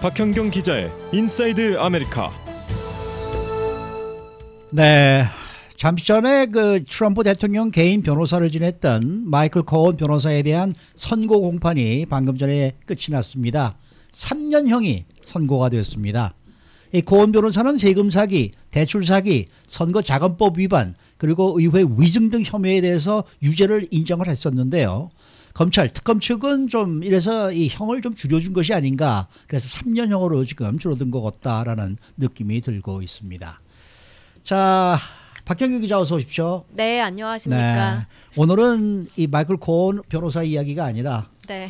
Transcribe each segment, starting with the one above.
박현경 기자의 인사이드 아메리카. 네. 잠시 전에 그 트럼프 대통령 개인 변호사를 지냈던 마이클 코온 변호사에 대한 선고 공판이 방금 전에 끝이 났습니다. 3년형이 선고가 되었습니다. 이 고은 변호사는 세금 사기, 대출 사기, 선거 자금법 위반, 그리고 의회 위증 등 혐의에 대해서 유죄를 인정을 했었는데요. 검찰 특검 측은 좀 이래서 이 형을 좀 줄여준 것이 아닌가. 그래서 3년형으로 지금 줄어든 것 같다라는 느낌이 들고 있습니다. 자, 박경규 기자 어서 오십시오. 네, 안녕하십니까. 네. 오늘은 이 마이클 코온 변호사 이야기가 아니라 네.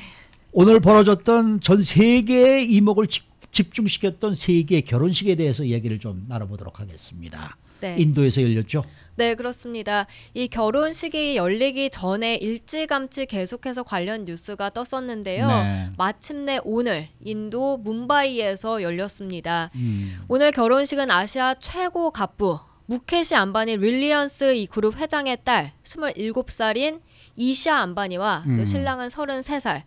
오늘 벌어졌던 전 세계의 이목을 집, 집중시켰던 세계 결혼식에 대해서 이야기를 좀 나눠보도록 하겠습니다. 네. 인도에서 열렸죠. 네, 그렇습니다. 이 결혼식이 열리기 전에 일찌감치 계속해서 관련 뉴스가 떴었는데요. 네. 마침내 오늘 인도 뭄바이에서 열렸습니다. 음. 오늘 결혼식은 아시아 최고 갑부 무케시 안바니 릴리언스 이 그룹 회장의 딸 27살인 이샤 안바니와 음. 또 신랑은 33살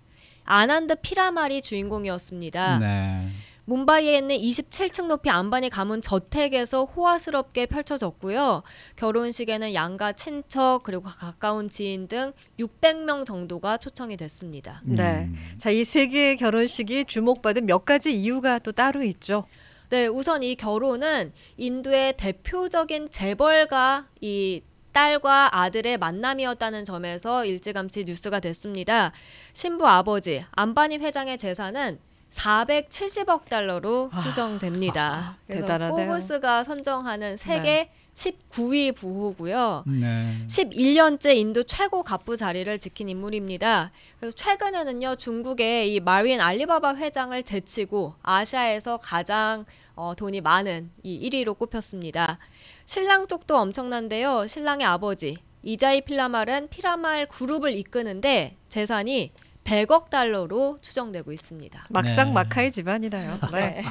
아난드 피라말이 주인공이었습니다. 네. 뭄바이에 있는 27층 높이 안반이 가문 저택에서 호화스럽게 펼쳐졌고요. 결혼식에는 양가 친척 그리고 가까운 지인 등 600명 정도가 초청이 됐습니다. 네. 음. 자, 이 세계 결혼식이 주목받은 몇 가지 이유가 또 따로 있죠. 네, 우선 이 결혼은 인도의 대표적인 재벌가 이 딸과 아들의 만남이었다는 점에서 일찌감치 뉴스가 됐습니다. 신부 아버지 안바니 회장의 재산은 470억 달러로 아, 추정됩니다. 그래서 대단하네요. 포브스가 선정하는 세계 19위 부호고요. 네. 11년째 인도 최고 갑부 자리를 지킨 인물입니다. 그래서 최근에는요 중국의 이 마윈 알리바바 회장을 제치고 아시아에서 가장 어, 돈이 많은 이 1위로 꼽혔습니다. 신랑 쪽도 엄청난데요. 신랑의 아버지 이자이 필라말은 피라말 그룹을 이끄는데 재산이 100억 달러로 추정되고 있습니다. 막상 네. 막하의 집안이나요. 네.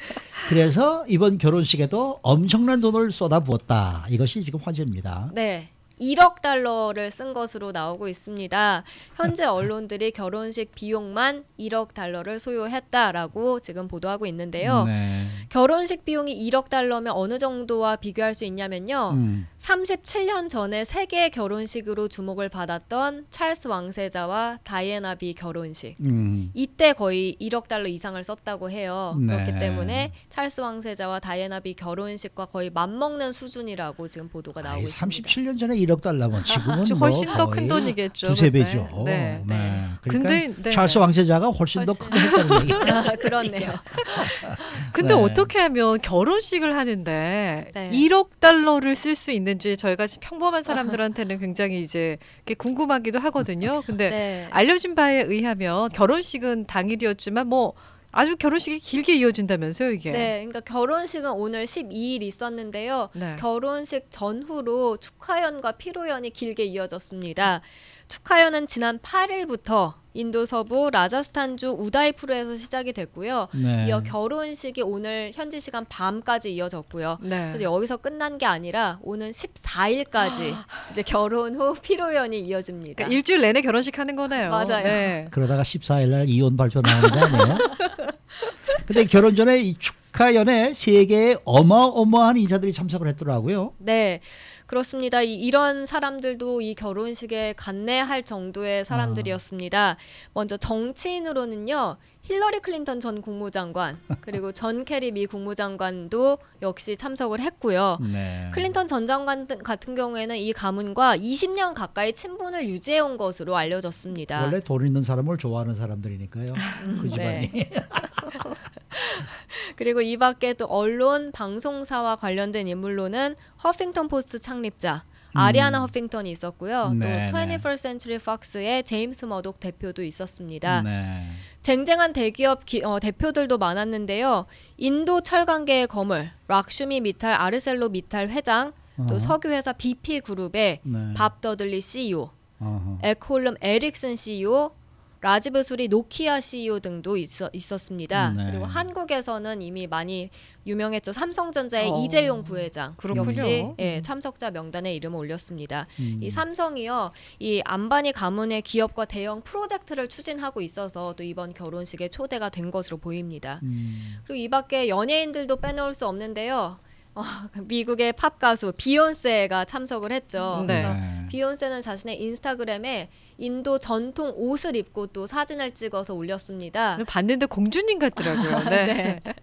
그래서 이번 결혼식에도 엄청난 돈을 쏟아부었다. 이것이 지금 화제입니다. 네. 1억 달러를 쓴 것으로 나오고 있습니다. 현재 언론들이 결혼식 비용만 1억 달러를 소요했다라고 지금 보도하고 있는데요. 네. 결혼식 비용이 1억 달러면 어느 정도와 비교할 수 있냐면요. 음. 37년 전에 세계 결혼식으로 주목을 받았던 찰스 왕세자와 다이애나 비 결혼식. 음. 이때 거의 1억 달러 이상을 썼다고 해요. 네. 그렇기 때문에 찰스 왕세자와 다이애나 비 결혼식과 거의 맞먹는 수준이라고 지금 보도가 나오고 아이, 있습니다. 37년 전에 1억 달러면 지금은 뭐 훨씬 더 큰 돈이겠죠. 두세. 배죠. 네. 네. 그러니까 근데 네. 찰스 왕세자가 훨씬 더 훨씬. 했다는 얘기. 아, 그렇네요. 근데 네. 어떻게 하면 결혼식을 하는데 네. 1억 달러를 쓸 수 있는 지 저희가 평범한 사람들한테는 굉장히 이제 궁금하기도 하거든요. 근데 네. 알려진 바에 의하면 결혼식은 당일이었지만 뭐 아주 결혼식이 길게 이어진다면서요, 이게. 네, 그러니까 결혼식은 오늘 12일 있었는데요. 네. 결혼식 전후로 축하연과 피로연이 길게 이어졌습니다. 축하연은 지난 8일부터 인도 서부 라자스탄주 우다이푸르에서 시작이 됐고요. 네. 이어 결혼식이 오늘 현지 시간 밤까지 이어졌고요. 네. 그래서 여기서 끝난 게 아니라 오는 14일까지 이제 결혼 후 피로연이 이어집니다. 그러니까 일주일 내내 결혼식 하는 거네요. 맞아요. 네. 그러다가 14일 날 이혼 발표 나오는 거 아니에요? 근데 결혼 전에 이 축하연에 세계의 어마어마한 인사들이 참석을 했더라고요. 네, 그렇습니다. 이, 이런 사람들도 이 결혼식에 간내할 정도의 사람들이었습니다. 먼저 정치인으로는요. 힐러리 클린턴 전 국무장관 그리고 존 케리 미 국무장관도 역시 참석을 했고요. 네. 클린턴 전 장관 등- 같은 경우에는 이 가문과 20년 가까이 친분을 유지해온 것으로 알려졌습니다. 원래 돈 있는 사람을 좋아하는 사람들이니까요. 그 집안이. 네. 그리고 이 밖에 또 언론 방송사와 관련된 인물로는 허핑턴 포스트 창립자 아리아나 허핑턴이 있었고요. 음. 네, 또 네. 21st Century Fox의 제임스 머독 대표도 있었습니다. 네. 쟁쟁한 대기업 기- 어, 대표들도 많았는데요. 인도 철강계의 거물 락슈미 미탈 아르셀로 미탈 회장, 또 어허. 석유회사 BP 그룹의 네. 밥 더들리 CEO, 어허. 에콜름 에릭슨 CEO, 라지브 수리 노키아 CEO 등도 있어, 있었습니다. 네. 그리고 한국에서는 이미 많이 유명했죠. 삼성전자의 어. 이재용 부회장 그렇군요. 역시 예, 음. 참석자 명단에 이름을 올렸습니다. 음. 이 삼성이요, 이 안바니 가문의 기업과 대형 프로젝트를 추진하고 있어서 또 이번 결혼식에 초대가 된 것으로 보입니다. 음. 그리고 이 밖에 연예인들도 빼놓을 수 없는데요. 어, 미국의 팝 가수 비욘세가 참석을 했죠. 네. 그래서 네. 비욘세는 자신의 인스타그램에 인도 전통 옷을 입고 또 사진을 찍어서 올렸습니다. 봤는데 공주님 같더라고요. 네. 네.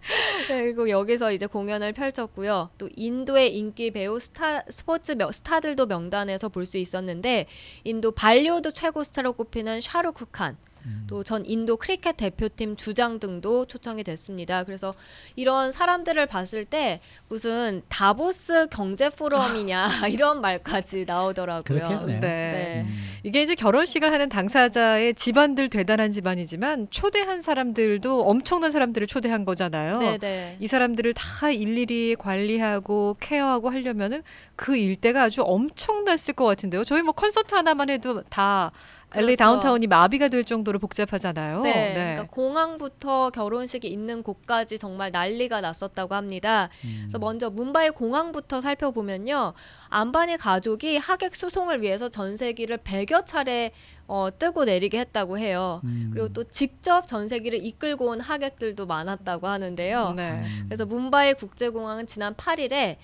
네, 그리고 여기서 이제 공연을 펼쳤고요. 또 인도의 인기 배우 스타 스포츠 명- 스타들도 명단에서 볼 수 있었는데 인도 발리우드 최고 스타로 꼽히는 샤루크 칸, 음. 또전 인도 크리켓 대표팀 주장 등도 초청이 됐습니다. 그래서 이런 사람들을 봤을 때 무슨 다보스 경제 포럼이냐 이런 말까지 나오더라고요. 그렇겠네요. 네. 네. 음. 이게 이제 결혼식을 하는 당사자의 집안들 대단한 집안이지만 초대한 사람들도 엄청난 사람들을 초대한 거잖아요. 네, 네. 이 사람들을 다 일일이 관리하고 케어하고 하려면은 그 일대가 아주 엄청났을 것 같은데요. 저희 뭐 콘서트 하나만 해도 다 LA 그렇죠. 다운타운이 마비가 될 정도로 복잡하잖아요. 네, 그러니까 공항부터 결혼식이 있는 곳까지 정말 난리가 났었다고 합니다. 음. 그래서 먼저 문바이 공항부터 살펴보면요, 안바니 가족이 하객 수송을 위해서 전세기를 100여 차례 어, 뜨고 내리게 했다고 해요. 음. 그리고 또 직접 전세기를 이끌고 온 하객들도 많았다고 하는데요. 네. 음. 그래서 문바이 국제공항은 지난 8일에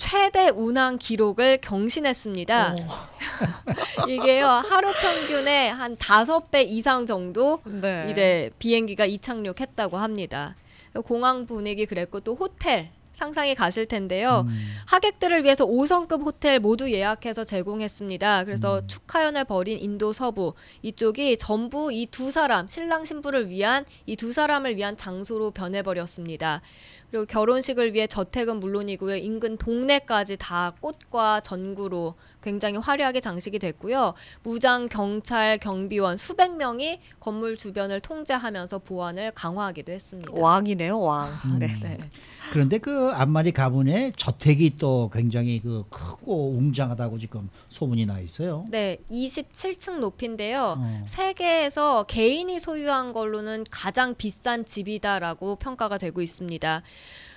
최대 운항 기록을 경신했습니다. 어, 이게요 하루 평균에 한 다섯 배 이상 정도 네. 이제 비행기가 이착륙했다고 합니다. 공항 분위기 그랬고 또 호텔 상상이 가실 텐데요. 음. 하객들을 위해서 5성급 호텔 모두 예약해서 제공했습니다. 그래서 음. 축하연을 벌인 인도 서부 이쪽이 전부 이 두 사람 신랑 신부를 위한 이 두 사람을 위한 장소로 변해버렸습니다. 그리고 결혼식을 위해 저택은 물론이고요. 인근 동네까지 다 꽃과 전구로 굉장히 화려하게 장식이 됐고요. 무장, 경찰, 경비원 수백 명이 건물 주변을 통제하면서 보안을 강화하기도 했습니다. 왕이네요, 왕. 음. 네. 네. 그런데 그 안마리 가문의 저택이 또 굉장히 그 크고 웅장하다고 지금 소문이 나 있어요. 네, 27층 높이인데요. 어. 세계에서 개인이 소유한 걸로는 가장 비싼 집이다라고 평가가 되고 있습니다.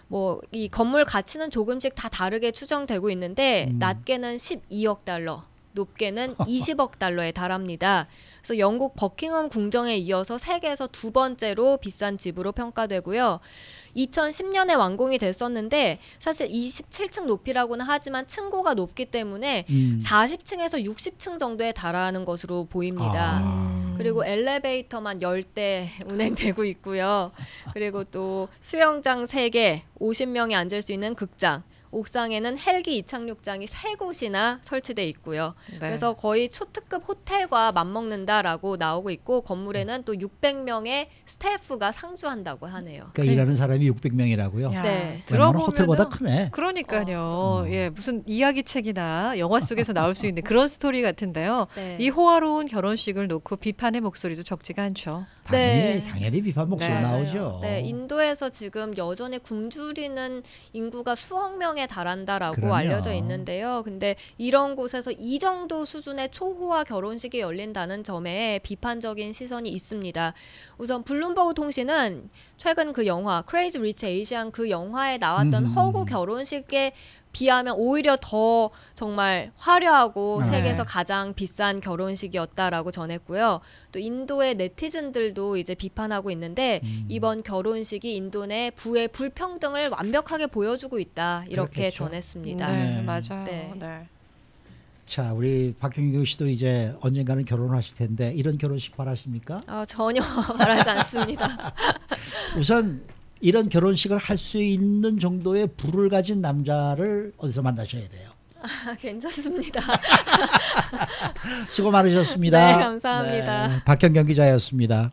뭐 이 건물 가치는 조금씩 다 다르게 추정되고 있는데 음. 낮게는 12억 달러, 높게는 20억 달러에 달합니다. 그래서 영국 버킹엄 궁정에 이어서 세계에서 두 번째로 비싼 집으로 평가되고요. 2010년에 완공이 됐었는데 사실 27층 높이라고는 하지만 층고가 높기 때문에 음. 40층에서 60층 정도에 달하는 것으로 보입니다. 아. 그리고 엘리베이터만 10대 운행되고 있고요. 그리고 또 수영장 3개, 50명이 앉을 수 있는 극장, 옥상에는 헬기 이착륙장이 세 곳이나 설치돼 있고요. 네. 그래서 거의 초특급 호텔과 맞먹는다라고 나오고 있고 건물에는 또 600명의 스태프가 상주한다고 하네요. 그러니까 일하는 사람이 600명이라고요. 야, 네. 들어보면 호텔보다 크네. 그러니까요. 어. 예, 무슨 이야기 책이나 영화 속에서 나올 수 있는 그런 스토리 같은데요. 네. 이 호화로운 결혼식을 놓고 비판의 목소리도 적지가 않죠. 당연히 네. 당연히 비판 목소리 네. 나오죠. 네, 인도에서 지금 여전히 굶주리는 인구가 수억 명에 달한다라고 그럼요. 알려져 있는데요. 근데 이런 곳에서 이 정도 수준의 초호화 결혼식이 열린다는 점에 비판적인 시선이 있습니다. 우선 블룸버그 통신은 최근 그 영화 크레이지 리치 에이시안 그 영화에 나왔던 음. 허구 결혼식에 비하면 오히려 더 정말 화려하고 네. 세계에서 가장 비싼 결혼식이었다라고 전했고요. 또 인도의 네티즌들도 이제 비판하고 있는데 음. 이번 결혼식이 인도 내 부의 불평등을 완벽하게 보여주고 있다 이렇게 그렇겠죠. 전했습니다. 네, 네. 맞아요. 네. 네. 자, 우리 박경규 씨도 이제 언젠가는 결혼하실 텐데 이런 결혼식 바라십니까? 아, 전혀 바라지 않습니다. 우선 이런 결혼식을 할 수 있는 정도의 부를 가진 남자를 어디서 만나셔야 돼요. 아, 괜찮습니다. 수고 많으셨습니다. 네, 감사합니다. 네, 박경경 기자였습니다.